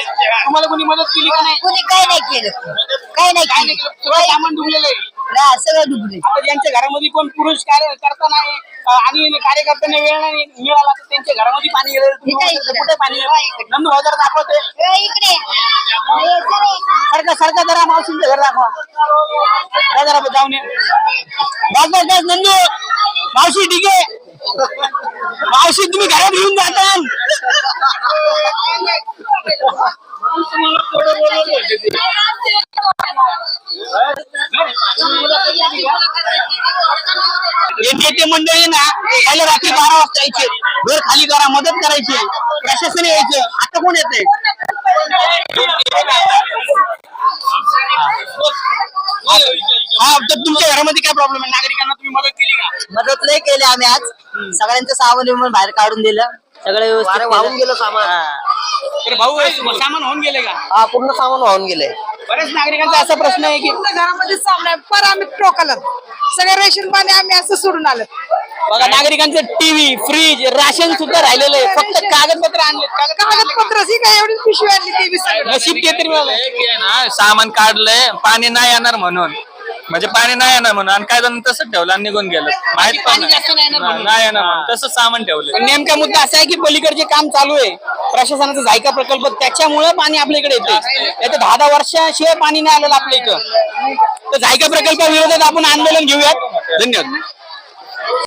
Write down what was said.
तुम्हाला कोणी मदत केली का नाही? कुणी काही नाही केलं. काही नाही काय नाही केलं. सगळं सामान डुबलेलं आहे. हा, सगळं डुबले आता ज्यांच्या घरामध्ये कोण पुरुष कार्य करता नाही अं, आणि कार्यकर्त्यांना वेळ नाही मिळाला तर त्यांच्या घरामध्ये पाणी गेलं तुम्ही इकडे, म्हणता, इकडे. कुठे पाणी गेलं? नंदू बाजार दाखवते. इकडे. सारखं सारखं जरा मावशींचं घर दाखवा. जा जरा जाऊन ये. बस बस बस नंदू. मावशी ठीक आहे. मावशी तुम्ही घरात घेऊन जाता मंडळी ना पहिल्या रात्री बारा वाजता यायचे. घर खाली करा मदत करायची. प्रशासन यायचं. आता कोण येते हा तर तुमच्या घरामध्ये काय प्रॉब्लेम आहे? नागरिकांना तुम्ही मदत केली का? मदत नाही केली आम्ही आज. सगळ्यांचं सामान बाहेर काढून दिलं. सगळं व्यवस्थित वाहून गेलं सामान. तर भाऊ सामान होऊन गेले का? हा पूर्ण सामान वाहून गेले. बरेच नागरिकांचा असा प्रश्न आहे की घरामध्ये सामना पर आम्ही टोकाला सगळं रेशन पाणी आम्ही असं सोडून आलो. बघा नागरिकांचं टीव्ही फ्रीज राशन सुद्धा राहिलेलं आहे. फक्त कागदपत्र आणले कागदपत्र ही काय एवढी पिशवी आणली ती बी सगळं? नशीब ते तरी मिळालं की आहे ना सामान काढलंय पाणी नाही येणार म्हणून. म्हणजे पाणी नाही येणार म्हणून. आणि काय जण तसंच ठेवलं आणि निघून गेलं. माहीत पण पाणी जास्त नाही येणार नाही म्हणून. नाही येणार म्हणून. तसंच सामान ठेवलं. पण नेमका मुद्दा असा आहे की पलीकडचे काम चालू आहे. प्रशासनाचा जायका प्रकल्प त्याच्यामुळे पाणी आपल्या इकडे येते येते दहा दहा वर्षाशिवाय पाणी नाही आलेलं आपल्या इथं. तर जायका प्रकल्प विरोधात आपण आंदोलन घेऊयात. धन्यवाद.